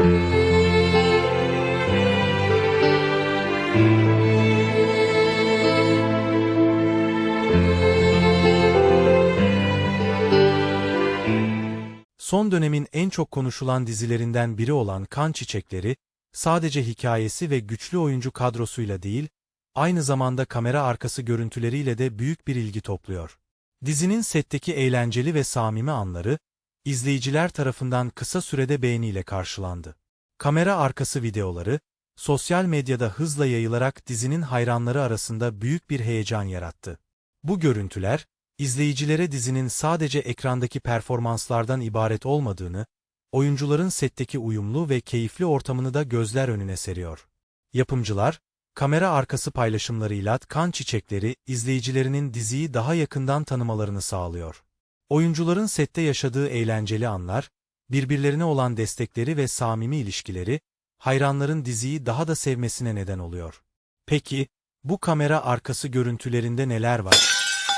Son dönemin en çok konuşulan dizilerinden biri olan Kan Çiçekleri, sadece hikayesi ve güçlü oyuncu kadrosuyla değil, aynı zamanda kamera arkası görüntüleriyle de büyük bir ilgi topluyor. Dizinin setteki eğlenceli ve samimi anları, izleyiciler tarafından kısa sürede beğeniyle karşılandı. Kamera arkası videoları, sosyal medyada hızla yayılarak dizinin hayranları arasında büyük bir heyecan yarattı. Bu görüntüler, izleyicilere dizinin sadece ekrandaki performanslardan ibaret olmadığını, oyuncuların setteki uyumlu ve keyifli ortamını da gözler önüne seriyor. Yapımcılar, kamera arkası paylaşımlarıyla kan çiçekleri izleyicilerinin diziyi daha yakından tanımalarını sağlıyor. Oyuncuların sette yaşadığı eğlenceli anlar, birbirlerine olan destekleri ve samimi ilişkileri, hayranların diziyi daha da sevmesine neden oluyor. Peki, bu kamera arkası görüntülerinde neler var?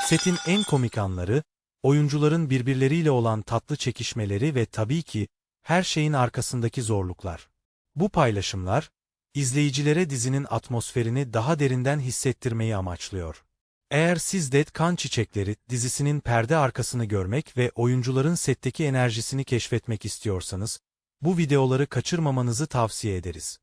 Setin en komik anları, oyuncuların birbirleriyle olan tatlı çekişmeleri ve tabii ki, her şeyin arkasındaki zorluklar. Bu paylaşımlar, izleyicilere dizinin atmosferini daha derinden hissettirmeyi amaçlıyor. Eğer siz Dead Kan Çiçekleri dizisinin perde arkasını görmek ve oyuncuların setteki enerjisini keşfetmek istiyorsanız, bu videoları kaçırmamanızı tavsiye ederiz.